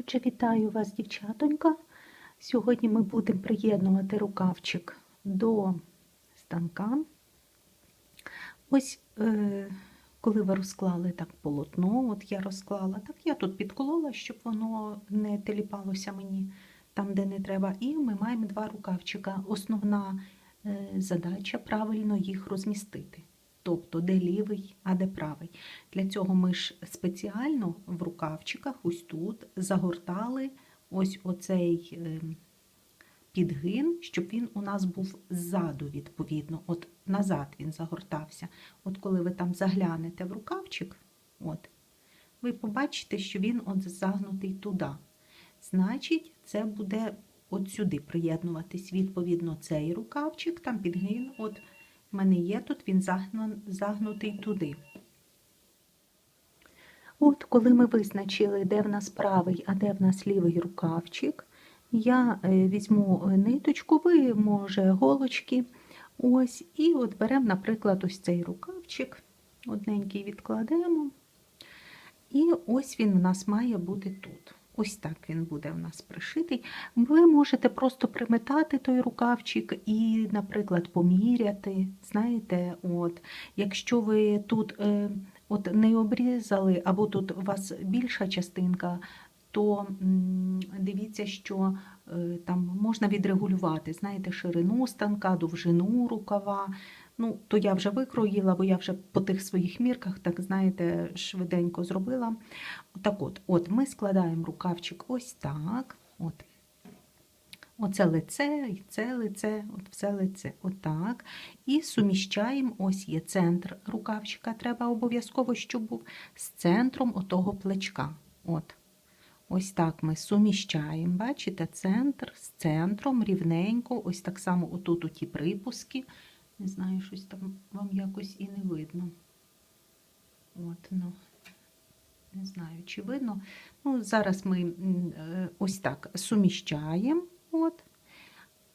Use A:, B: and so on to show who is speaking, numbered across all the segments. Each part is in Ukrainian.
A: Отже, вітаю вас, дівчатонька. Сьогодні ми будемо приєднувати рукавчик до станка. Ось, е, коли ви розклали так полотно, от я розклала, так я тут підколола, щоб воно не теліпалося мені там, де не треба. І ми маємо два рукавчика. Основна е, задача правильно їх розмістити. Тобто, де лівий, а де правий. Для цього ми ж спеціально в рукавчиках, ось тут, загортали ось оцей е, підгин, щоб він у нас був ззаду, відповідно. От назад він загортався. От коли ви там заглянете в рукавчик, от, ви побачите, що він от загнутий туди. Значить, це буде от сюди приєднуватись. Відповідно, цей рукавчик, там підгин, от в мене є тут, він загнутий туди. От коли ми визначили, де в нас правий, а де в нас лівий рукавчик, я е, візьму е, ниточку, ви, може, голочки. Ось, і от беремо, наприклад, ось цей рукавчик, одненький відкладемо. І ось він у нас має бути тут. Ось так він буде у нас пришитий. Ви можете просто приметати той рукавчик і, наприклад, поміряти. Знаєте, от, якщо ви тут е, от не обрізали, або тут у вас більша частинка, то дивіться, що е, там можна відрегулювати, знаєте, ширину станка, довжину рукава. Ну, то я вже викроїла, бо я вже по тих своїх мірках, так знаєте, швиденько зробила. Так от, от ми складаємо рукавчик ось так. От. Оце лице, і це лице, от все лице, отак. І суміщаємо, ось є центр рукавчика. Треба обов'язково, щоб був з центром отого плечка. От. Ось так ми суміщаємо, бачите, центр з центром рівненько, ось так само отут у ті припуски. Не знаю, щось там вам якось і не видно. От, ну, не знаю, чи видно. Ну, зараз ми е, ось так суміщаємо. От.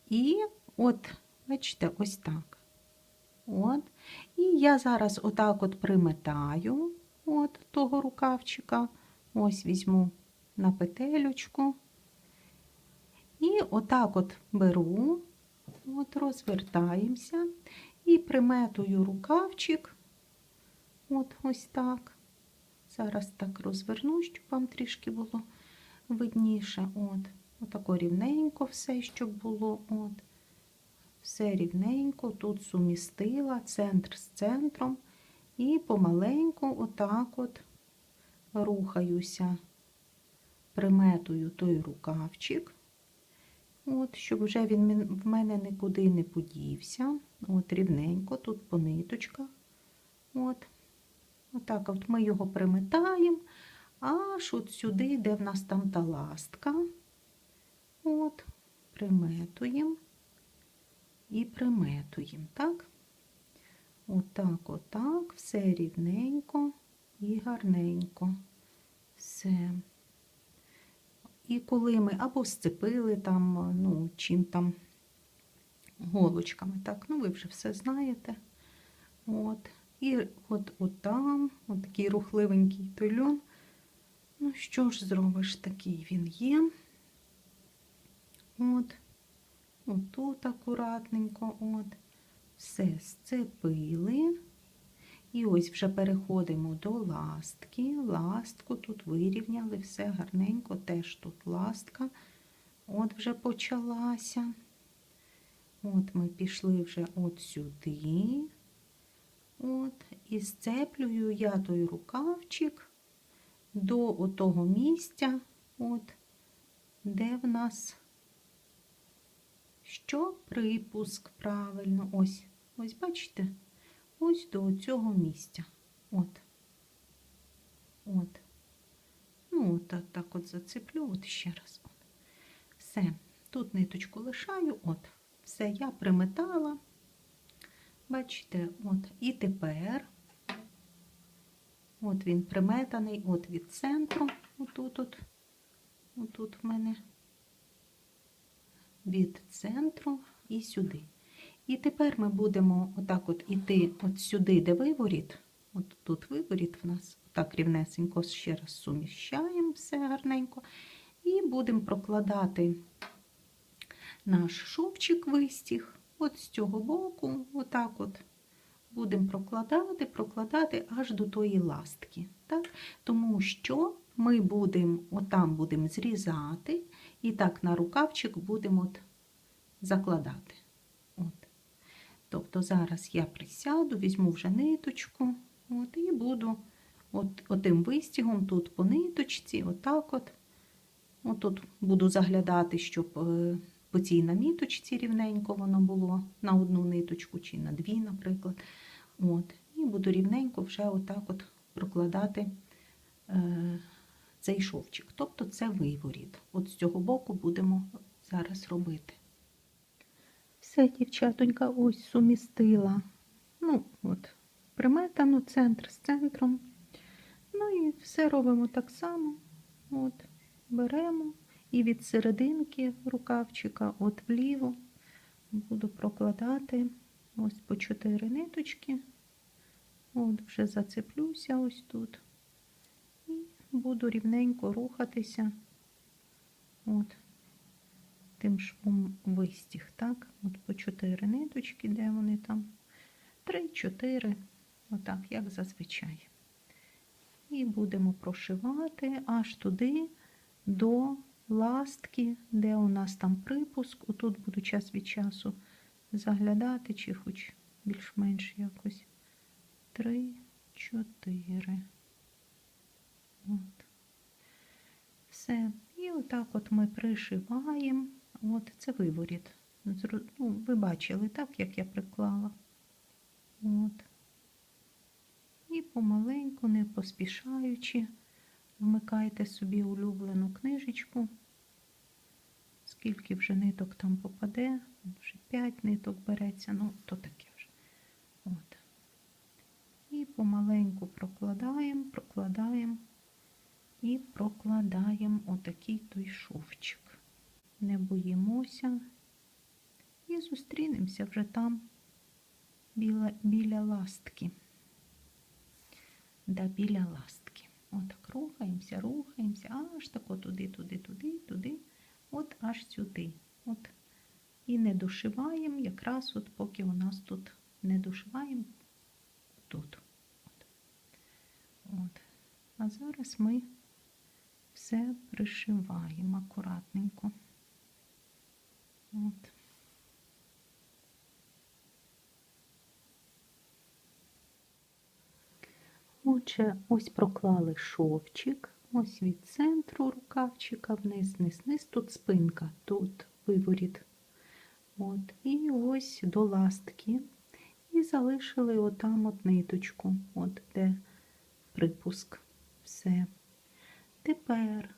A: І от, бачите, ось так. От. І я зараз отак от приметаю от того рукавчика. Ось візьму на петелючку. І отак от беру, от розвертаємося і приметую рукавчик. От ось так. Зараз так розверну, щоб вам трішки було видніше. От. Отако рівненько все, щоб було. От. Все рівненько, тут сумістила центр з центром. І помаленьку отак от рухаюся, приметую той рукавчик. От, щоб вже він в мене нікуди не подівся. От рівненько, тут по ниточках. От. Отак от ми його приметаємо, аж от сюди, де в нас там та ластка. От, приметуємо і приметуємо, так? Отак, отак, все рівненько і гарненько. Все. І коли ми або сцепили там, ну, чим там голочками, так, ну ви вже все знаєте. От. І от, от там, от такий рухливенький той. Ну, що ж зробиш, такий він є. От, отут акуратненько, от, все сцепили. І ось вже переходимо до ластки. Ластку тут вирівняли, все гарненько, теж тут ластка. От вже почалася. От ми пішли вже от сюди. От, і сцеплюю я той рукавчик до отого місця, от, де в нас що припуск правильно. Ось, ось бачите? Ось до цього місця. От. От. Ну, от так, от зацеплю, от ще раз. От. Все. Тут ниточку лишаю, от. Все, я приметала. Бачите, от. І тепер, от він приметаний, от від центру, отут, от, отут в мене, від центру і сюди. І тепер ми будемо отак от іти от сюди, де виворіт. От тут виворіт в нас, так рівнесенько ще раз суміщаємо все гарненько. І будемо прокладати наш шовчик вистіг. От з цього боку, отак от будемо прокладати, прокладати аж до тої ластки. Так? Тому що ми будемо, отам будемо зрізати, і так на рукавчик будемо от закладати. Тобто зараз я присяду, візьму вже ниточку от, і буду от, отим вистігом тут по ниточці, отак от. Отут буду заглядати, щоб е, по цій наміточці рівненько воно було на одну ниточку чи на дві, наприклад. От. І буду рівненько вже отак от прокладати е, цей шовчик. Тобто це виворіт. От з цього боку будемо зараз робити. Все, дівчатонька, ось сумістила. Ну, от, приметану центр з центром. Ну і все робимо так само. От, беремо і від серединки рукавчика, от вліво, буду прокладати ось по 4 ниточки. От, вже зацеплюся ось тут. І буду рівненько рухатися. От тим швом вистіг, так? От по 4 ниточки, де вони там? 3-4, отак, як зазвичай. І будемо прошивати аж туди до ластки, де у нас там припуск. Отут буду час від часу заглядати, чи хоч більш-менш якось. 3, 4. От. Все. І отак от ми пришиваємо. От це виворіт. Ну, ви бачили, так, як я приклала. От. І помаленьку, не поспішаючи, вмикайте собі улюблену книжечку. Скільки вже ниток там попаде, вже 5 ниток береться, ну, то таке вже. От. І помаленьку прокладаємо, прокладаємо і прокладаємо отакий той шовчик не боїмося і зустрінемося вже там біля, біля ластки. Да, біля ластки. Отак рухаємося, рухаємося, аж тако туди, туди, туди, туди, от аж сюди. От. І не дошиваємо, якраз от поки у нас тут не дошиваємо тут. От. От. А зараз ми все пришиваємо акуратненько. От. Отже, ось проклали шовчик, ось від центру рукавчика вниз, вниз, вниз, тут спинка, тут виворіт. От, і ось до ластки. І залишили отам от ниточку, от де припуск. Все. Тепер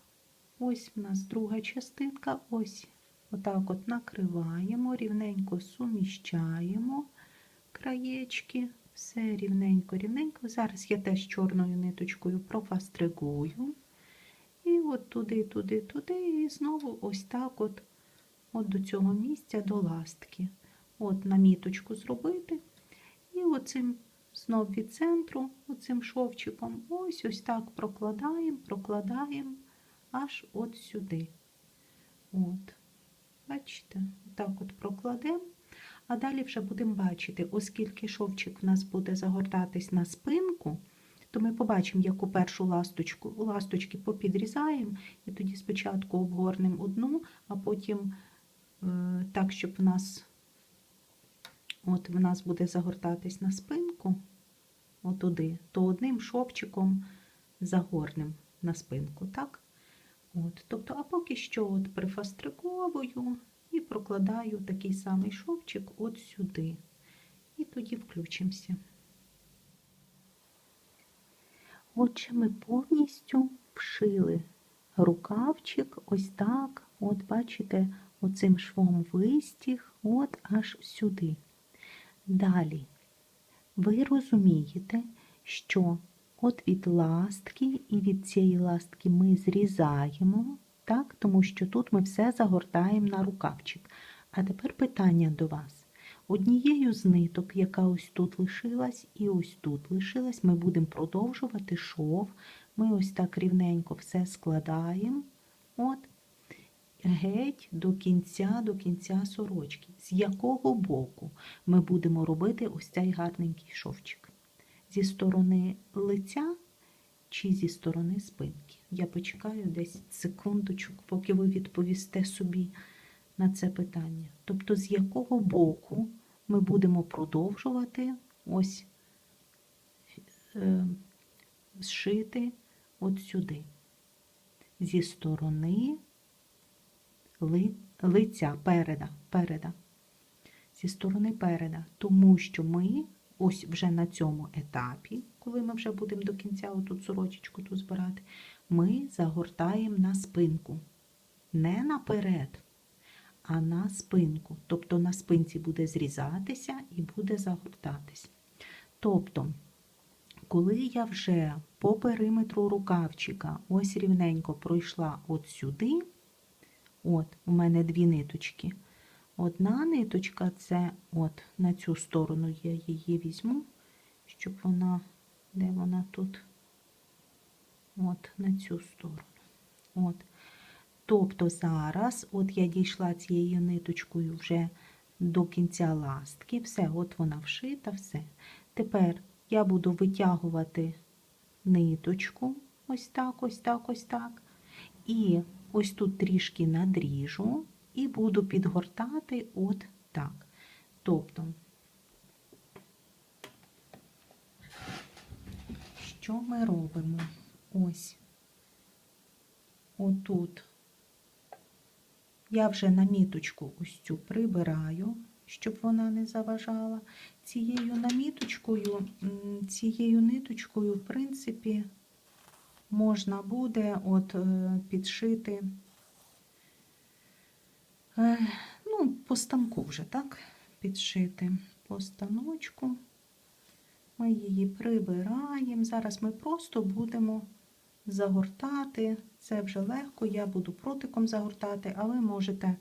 A: ось в нас друга частинка, ось Отак от накриваємо, рівненько суміщаємо краєчки, все рівненько, рівненько. Зараз я теж чорною ниточкою профастригую. І от туди, туди, туди, і знову ось так от, от до цього місця до ластки. От наміточку зробити. І оцим знов від центру, оцим шовчиком, ось ось так прокладаємо, прокладаємо аж от сюди. От. Бачите, так от прокладемо, а далі вже будемо бачити, оскільки шовчик в нас буде загортатись на спинку, то ми побачимо, яку першу ласточку, ласточки попідрізаємо, і тоді спочатку обгорнемо одну, а потім е, так, щоб в нас от в нас буде загортатись на спинку, отуди, то одним шовчиком загорнемо на спинку. так? От, Тобто, а поки що от прифастриковую і прокладаю такий самий шовчик от сюди. І тоді включимося. Отже, ми повністю вшили рукавчик ось так, от бачите, оцим швом вистіг, от аж сюди. Далі, ви розумієте, що От від ластки і від цієї ластки ми зрізаємо, так, тому що тут ми все загортаємо на рукавчик. А тепер питання до вас. Однією з ниток, яка ось тут лишилась, і ось тут лишилась, ми будемо продовжувати шов. Ми ось так рівненько все складаємо. От, геть до кінця, до кінця сорочки. З якого боку ми будемо робити ось цей гарненький шовчик? Зі сторони лиця чи зі сторони спинки? Я почекаю десь секундочок, поки ви відповісте собі на це питання. Тобто, з якого боку ми будемо продовжувати ось е, зшити от сюди. Зі сторони ли, лиця переда, переда. Зі сторони переда. Тому що ми ось вже на цьому етапі, коли ми вже будемо до кінця отут сорочечку тут збирати, ми загортаємо на спинку. Не наперед, а на спинку. Тобто на спинці буде зрізатися і буде загортатись. Тобто, коли я вже по периметру рукавчика ось рівненько пройшла от сюди, от у мене дві ниточки. Одна ниточка це от на цю сторону я її візьму, щоб вона, де вона тут? От на цю сторону. От. Тобто зараз, от я дійшла цією ниточкою вже до кінця ластки, все, от вона вшита, все. Тепер я буду витягувати ниточку, ось так, ось так, ось так. І ось тут трішки надріжу і буду підгортати от так. Тобто, що ми робимо? Ось отут. Я вже наміточку ось цю прибираю, щоб вона не заважала. Цією наміточкою, цією ниточкою, в принципі, можна буде от е, підшити, ну, по станку вже, так? Підшити по станочку. Ми її прибираємо. Зараз ми просто будемо загортати. Це вже легко, я буду протиком загортати, а ви можете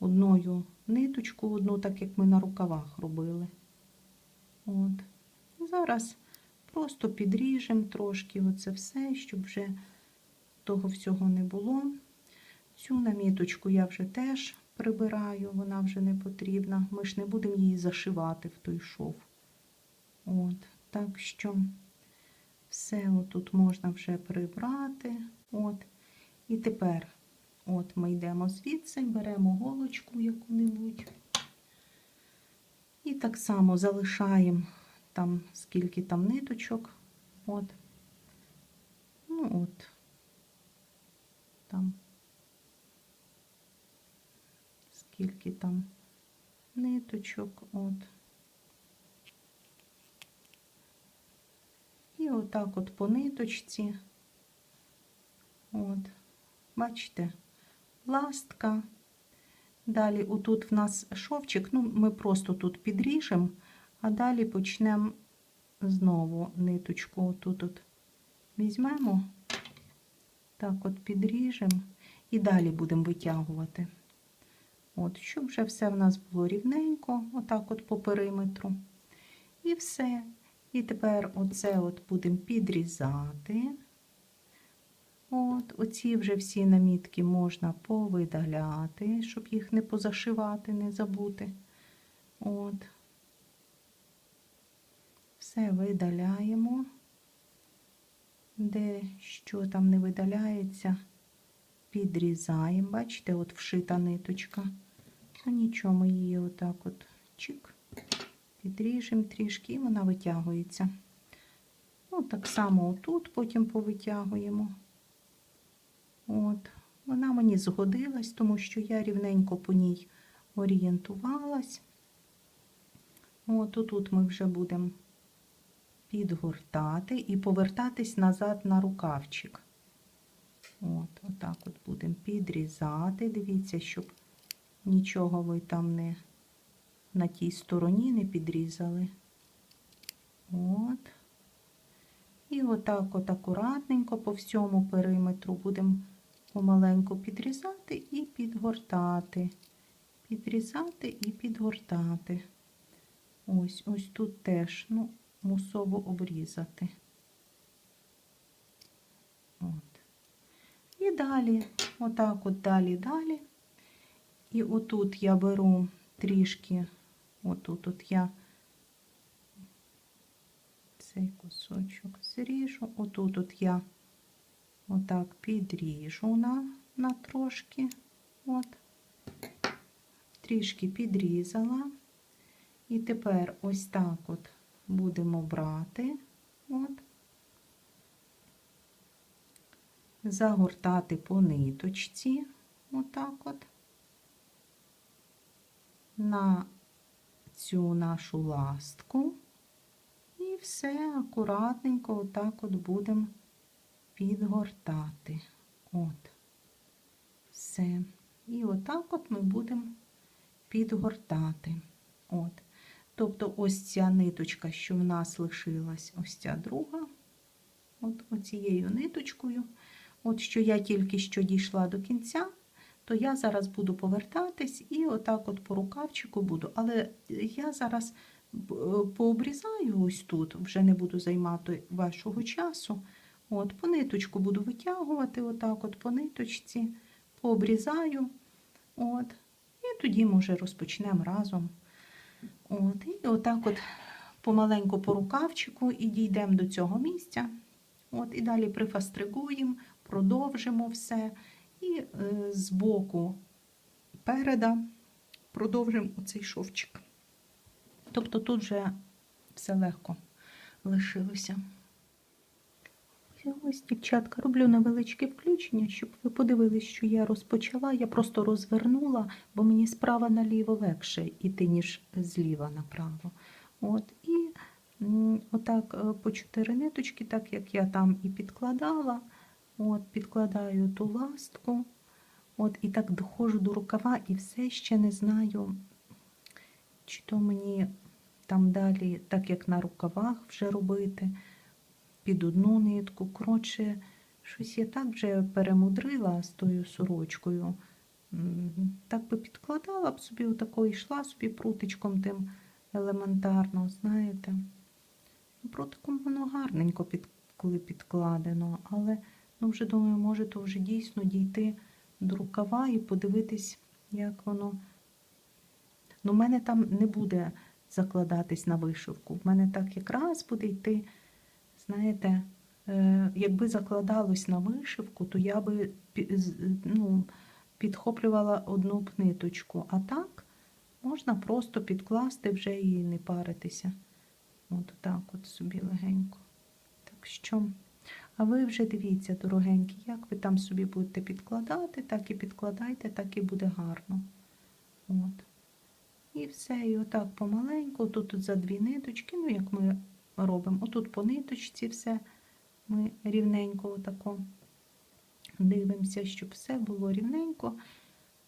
A: одною ниточку, одну, так як ми на рукавах робили. От. Зараз просто підріжемо трошки оце все, щоб вже того всього не було. Цю наміточку я вже теж прибираю, вона вже не потрібна. Ми ж не будемо її зашивати в той шов. От, так що все отут можна вже прибрати. От. І тепер от ми йдемо звідси, беремо голочку яку-небудь. І так само залишаємо там, скільки там ниточок. От. Ну от, там, скільки там ниточок, от. І отак от по ниточці, от, бачите, ластка. Далі, отут в нас шовчик, ну, ми просто тут підріжемо, а далі почнемо знову ниточку отут от візьмемо, так от підріжемо і далі будемо витягувати. От, щоб вже все в нас було рівненько, отак от по периметру. І все. І тепер оце от будемо підрізати. От, Оці вже всі намітки можна повидаляти, щоб їх не позашивати, не забути. От. Все видаляємо, де що там не видаляється, підрізаємо. Бачите, от вшита ниточка. Ну нічого, ми її отак от чик підріжемо трішки і вона витягується. Ну, так само отут потім повитягуємо. От. Вона мені згодилась, тому що я рівненько по ній орієнтувалась. От тут ми вже будемо підгортати і повертатись назад на рукавчик. От, Отак от будемо підрізати. Дивіться, щоб нічого ви там не на тій стороні не підрізали. От. І отак от акуратненько по всьому периметру будемо помаленьку підрізати і підгортати. Підрізати і підгортати. Ось, ось тут теж, ну, мусово обрізати. От. І далі, отак от далі, далі. І отут я беру трішки, отут от я цей кусочок зріжу, отут от я отак підріжу на, на трошки, от, трішки підрізала. І тепер ось так от будемо брати, от, загортати по ниточці, отак от, на цю нашу ластку. І все акуратненько отак от будемо підгортати. От, все. І отак от ми будемо підгортати. От. Тобто ось ця ниточка, що в нас лишилась, ось ця друга, от оцією ниточкою, от що я тільки що дійшла до кінця, то я зараз буду повертатись і отак от по рукавчику буду. Але я зараз пообрізаю ось тут, вже не буду займати вашого часу. От, по ниточку буду витягувати, отак от по ниточці, пообрізаю. От, і тоді, може, розпочнемо разом. От, і отак от помаленьку по рукавчику і дійдемо до цього місця. От, і далі прифастригуємо, продовжимо все. І е, з боку переда продовжимо оцей шовчик. Тобто тут вже все легко лишилося. Ось, дівчатка, роблю невеличке включення, щоб ви подивились, що я розпочала. Я просто розвернула, бо мені справа наліво легше йти, ніж зліва направо. От, і отак е, по чотири ниточки, так як я там і підкладала. От, підкладаю ту ластку. От, і так доходжу до рукава, і все ще не знаю, чи то мені там далі, так як на рукавах вже робити під одну нитку. Коротше, щось я так вже перемудрила з тою сорочкою. Так би підкладала б собі, отако йшла собі прутичком тим елементарно, знаєте. Ну, Прутиком воно гарненько під, коли підкладено, але ну, вже думаю, може то вже дійсно дійти до рукава і подивитись, як воно. Ну, в мене там не буде закладатись на вишивку. В мене так якраз буде йти. Знаєте, е, якби закладалось на вишивку, то я би ну, підхоплювала одну б ниточку. А так можна просто підкласти вже і не паритися. От так от собі легенько. Так що, а ви вже дивіться, дорогенькі, як ви там собі будете підкладати, так і підкладайте, так і буде гарно. От. І все, і отак помаленьку, тут за дві ниточки, ну як ми робимо. Отут по ниточці все ми рівненько отако дивимося, щоб все було рівненько.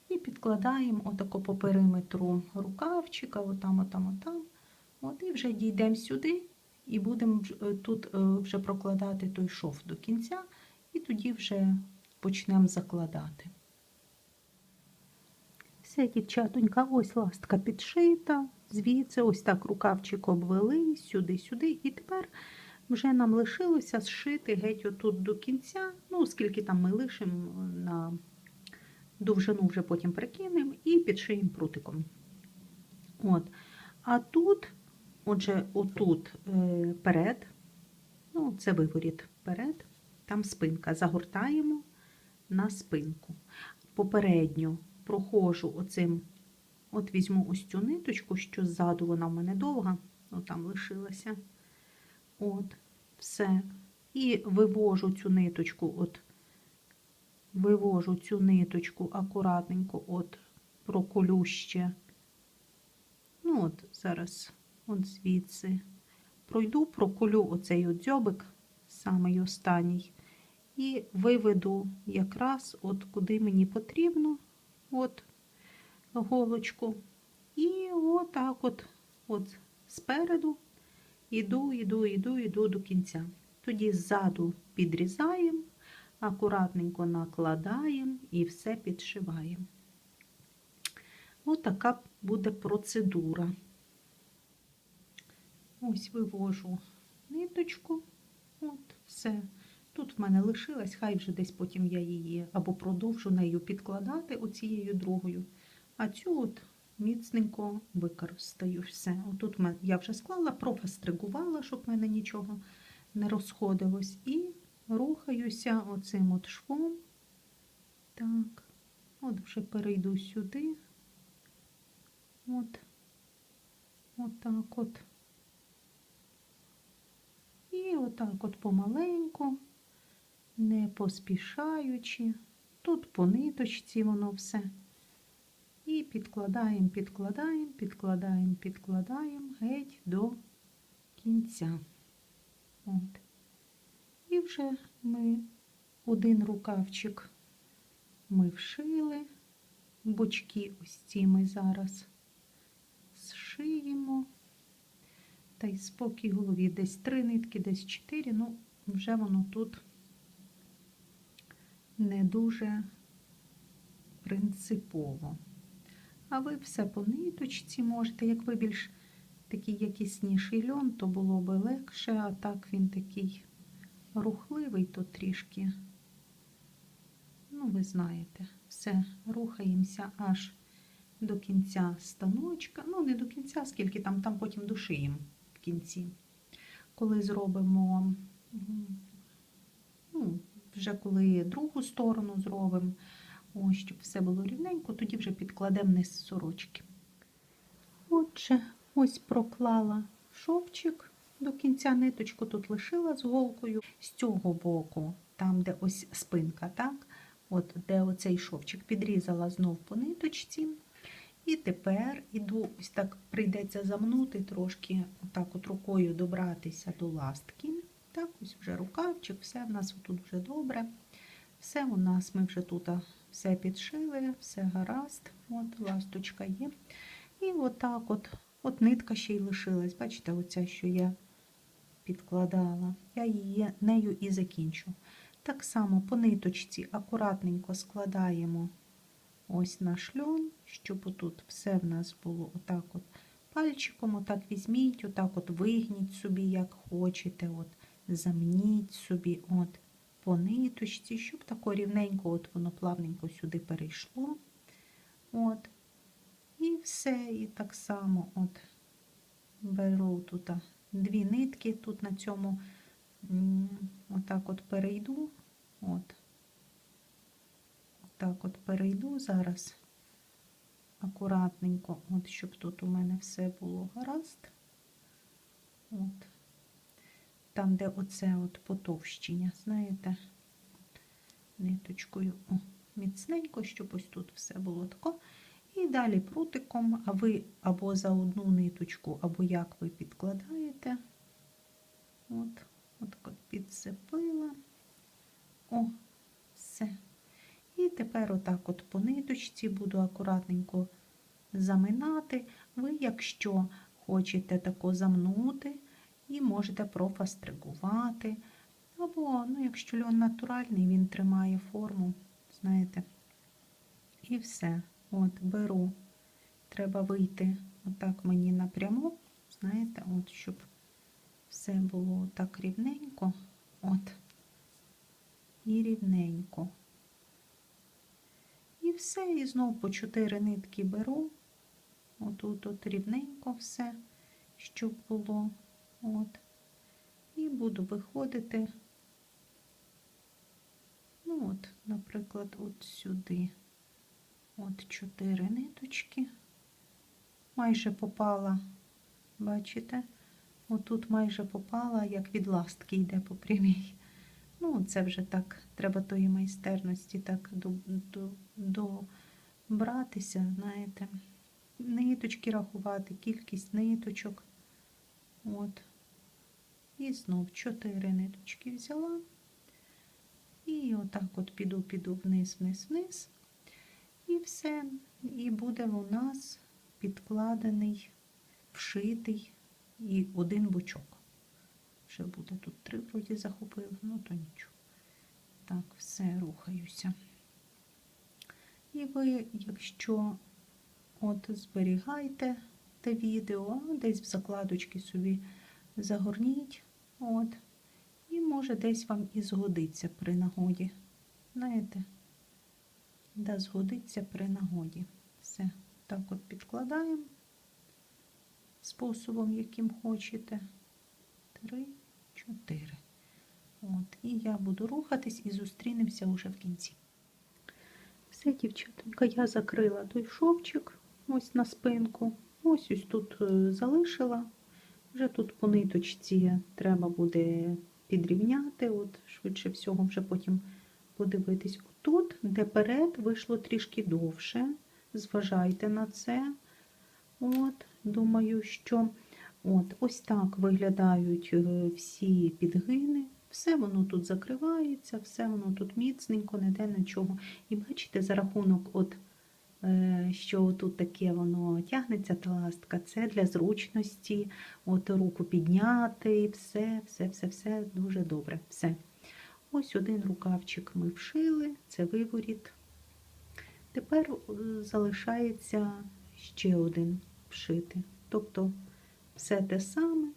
A: І підкладаємо отако по периметру рукавчика, отам, отам, отам. От, і вже дійдемо сюди, і будемо е, тут е, вже прокладати той шов до кінця, і тоді вже почнемо закладати. Все, дівчатонька, ось ластка підшита, звідси ось так рукавчик обвели, сюди, сюди. І тепер вже нам лишилося зшити геть отут до кінця. Ну, скільки там ми лишимо на довжину вже потім прикинемо і підшиємо прутиком. От. А тут, отже, отут е, перед, ну, це виворіт перед, там спинка. Загортаємо на спинку. Попередньо проходжу оцим, от візьму ось цю ниточку, що ззаду вона в мене довга, ну там лишилася. От, все. І вивожу цю ниточку, от, вивожу цю ниточку акуратненько, от, проколю ще. Ну, от, зараз, от звідси. Пройду, проколю оцей дзьобик, самий останній, і виведу якраз от куди мені потрібно, от голочку. І отак от, от спереду іду, іду, іду, іду до кінця. Тоді ззаду підрізаємо, акуратненько накладаємо і все підшиваємо. Отака буде процедура. Ось вивожу ниточку, от все. Тут в мене лишилась, хай вже десь потім я її або продовжу нею підкладати оцією другою. А цю от міцненько використаю все. Отут я вже склала, профастригувала, щоб в мене нічого не розходилось. І рухаюся оцим от швом. Так, от вже перейду сюди. От. Отак от. І отак от помаленьку, не поспішаючи. Тут по ниточці воно все. І підкладаємо, підкладаємо, підкладаємо, підкладаємо геть до кінця. От. І вже ми один рукавчик ми вшили, бочки ось ці ми зараз зшиємо. Та й спокій голові десь три нитки, десь чотири, ну вже воно тут не дуже принципово. А ви все по ниточці можете. Як ви більш такий якісніший льон, то було би легше, а так він такий рухливий, то трішки, ну, ви знаєте, все, рухаємося аж до кінця станочка. Ну, не до кінця, скільки там, там потім дошиємо кінці. Коли зробимо, ну, вже коли другу сторону зробимо, ось, щоб все було рівненько, тоді вже підкладемо низ сорочки. Отже, ось проклала шовчик до кінця ниточку тут лишила з голкою. З цього боку, там, де ось спинка, так? От де оцей шовчик підрізала знов по ниточці. І тепер іду, ось так прийдеться замнути трошки, отак от рукою добратися до ластки. Так, ось вже рукавчик, все в нас тут вже добре. Все у нас ми вже тут все підшили, все гаразд. От ласточка є. І отак от, от нитка ще й лишилась. Бачите, оця, що я підкладала. Я її нею і закінчу. Так само по ниточці акуратненько складаємо ось наш льон, щоб отут все в нас було отак от пальчиком, отак візьміть, отак от вигніть собі, як хочете, от замніть собі от по ниточці, щоб тако рівненько от воно плавненько сюди перейшло. От. І все, і так само от беру тут дві нитки, тут на цьому отак от перейду. От. Так от перейду зараз акуратненько, от щоб тут у мене все було гаразд. От. Там, де оце от потовщення, знаєте, ниточкою о, міцненько, щоб ось тут все було тако. І далі прутиком, а ви або за одну ниточку, або як ви підкладаєте. От, от, от підцепила. О, все. І тепер отак от по ниточці буду акуратненько заминати. Ви, якщо хочете тако замнути, і можете профастригувати. Або, ну, якщо льон натуральний, він тримає форму, знаєте. І все. От, беру. Треба вийти отак мені напряму, знаєте, от, щоб все було так рівненько. От. І рівненько. І все, і знову по 4 нитки беру. Отут от рівненько все, щоб було. От. І буду виходити, ну от, наприклад, от сюди. От 4 ниточки. Майже попала, бачите? Отут майже попала, як від ластки йде по прямій. Ну, це вже так, треба тої майстерності так до, до, добратися, знаєте. Ниточки рахувати, кількість ниточок. От. І знов 4 ниточки взяла. І отак от піду, піду вниз, вниз, вниз. І все. І буде у нас підкладений, вшитий і один бочок. Вже буде тут три вроді захопили, ну то нічого. Так, все, рухаюся. І ви, якщо от зберігайте те відео, десь в закладочки собі загорніть, от, і може десь вам і згодиться при нагоді. Знаєте, да згодиться при нагоді. Все. так от підкладаємо способом, яким хочете. Три, чотири. От, і я буду рухатись і зустрінемося уже в кінці. Все, дівчатонька, я закрила той шовчик ось на спинку. Ось ось тут е, залишила. Вже тут по ниточці треба буде підрівняти, от швидше всього, вже потім подивитись. Тут, де перед, вийшло трішки довше. Зважайте на це. От, думаю, що от, ось так виглядають е, всі підгини. Все воно тут закривається, все воно тут міцненько, ніде нічого. І бачите, за рахунок, от, е, що тут таке воно тягнеться та ластка, це для зручності, от руку підняти, все, все, все, все дуже добре. Все. Ось один рукавчик ми вшили, це виворіт. Тепер е, залишається ще один вшити. Тобто все те саме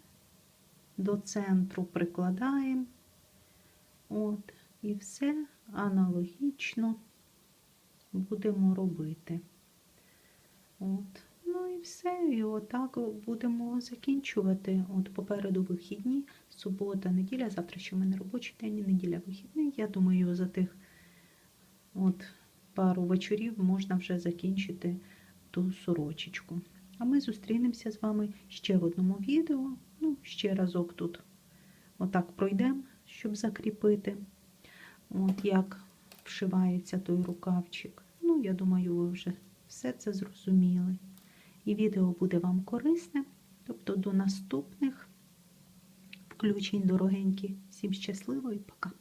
A: до центру прикладаємо. От, і все аналогічно будемо робити. От. Ну і все. І отак будемо закінчувати. От попереду вихідні, субота, неділя, завтра ще в мене робочий день, неділя вихідний. Я думаю, за тих от пару вечорів можна вже закінчити ту сорочечку. А ми зустрінемося з вами ще в одному відео. Ну, ще разок тут отак пройдемо, щоб закріпити, от як вшивається той рукавчик. Ну, я думаю, ви вже все це зрозуміли. І відео буде вам корисне. Тобто до наступних включень, дорогенькі. Всім щасливо і пока!